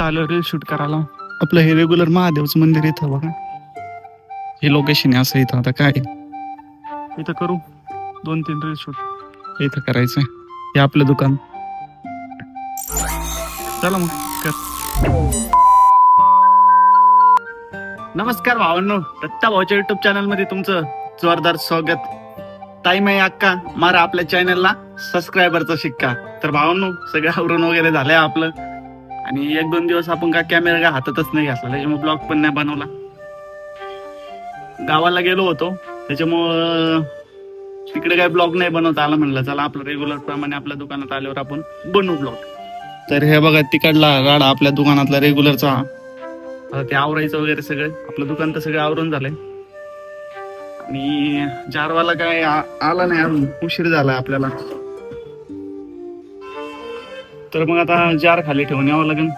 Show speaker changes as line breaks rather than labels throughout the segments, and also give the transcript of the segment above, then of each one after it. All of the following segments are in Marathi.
आलो रील शूट करायला. आपलं हे रेग्युलर महादेवचं मंदिर इथं बघा. हे लोकेशन आहे असं इथं. आता काय? इथं करू. दोन तीन रील शूट. इथं करायचंय. हे आपलं दुकान. चला मग कर. नमस्कार भावांनो. दत्ता भाऊच्या युट्यूब चॅनलमध्ये तुमचं जोरदार स्वागत. टाइम आहे अक्का मारा आपल्या चॅनलला सबस्क्रायबरचा शिक्का. तर भावांनो सगळं आवरून वगैरे झालंय आपलं. आणि एक दोन दिवस आपण का कॅमेरा काय हातातच नाही घातला. त्याच्यामुळे ब्लॉग पण नाही बनवला. गावाला गेलो होतो. त्याच्यामुळं तिकडे काय ब्लॉग नाही बनवता आला म्हणलं. चला आपलं रेग्युलर प्रमाणे आपल्या दुकानात आल्यावर आपण बनवू ब्लॉग तर हे बघा तिकडला गाडा आपल्या दुकानातला रेग्युलरचा आता ते आवरायचं वगैरे सगळं. आपलं दुकान तर सगळं आवरून झालंय. आणि जारवाला काय आ- आला नाही अजून. उशीर झाला आपल्याला. तर मग आता जार खाली ठेवून यावं लागेल.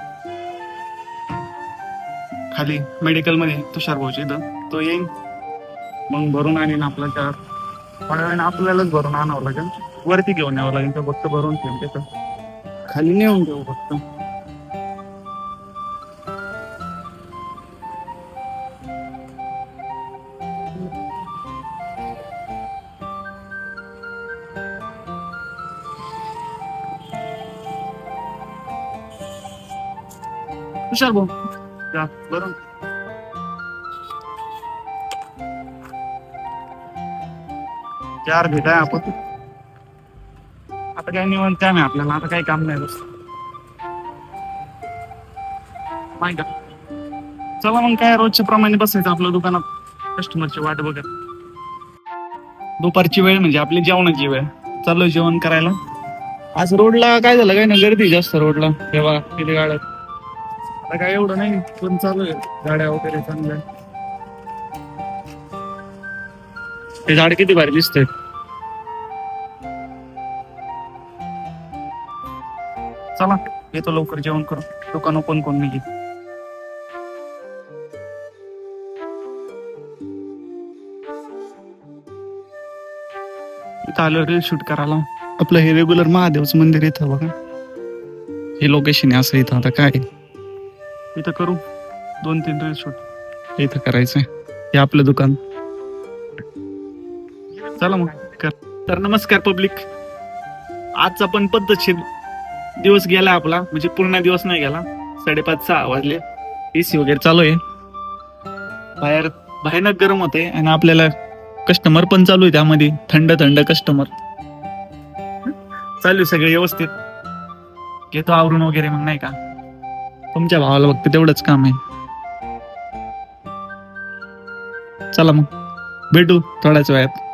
खाली मेडिकलमध्ये तुषार भाऊच्या इथं. तो येईन. मग भरून आणीन आपला जार. थोड्या वेळाने आपल्यालाच भरून आणावं लागेल. वरती घेऊन यावं लागेल. तर फक्त भरून ठेवून त्याचं खाली नेऊन देऊ फक्त. तुषार भाऊ. या बरं. चार भेटाय आपण. आता काय निवंत काम आहे आपल्याला आता काही काम नाही बस. नाही का चला मग काय रोजच्या प्रमाणे बसायचं आपल्या दुकानात. कस्टमरची वाट बघत. दुपारची वेळ म्हणजे आपली जेवणाची वेळ. चालू जेवण करायला. आज रोडला काय झालं काय ना गर्दी जास्त रोडला. तेव्हा किती गाड्या आता काय एवढं नाही पण चालू आहे. गाड्या वगैरे चांगल्या. ते झाड किती भारी दिसतंय. चला येतो लवकर जेवण करू दुकान ओपन कोण नाही इथं आलो रील शूट करायला. आपलं हे रेग्युलर महादेवचं मंदिर इथं बघा. हे लोकेशन आहे असं इथं आता काय इथं करू. दोन तीन रील शूट इथं करायचंय. हे आपलं दुकान. चला मग. कर. तर नमस्कार पब्लिक आजचा पण पद्धतशीर दिवस गेला आपला. म्हणजे पूर्ण दिवस नाही गेला. साडेपाच सहा वाजले. एसी वगैरे चालू आहे. बाहेर भयानक गरम होते आणि आपल्याला कस्टमर पण चालू आहे त्यामध्ये. थंड थंड कस्टमर चालू आहे सगळे व्यवस्थित. घेतो आवरून वगैरे मग नाही का? तुमच्या भावाला फक्त तेवढंच काम आहे. चला मग. भेटू थोड्याच वेळात.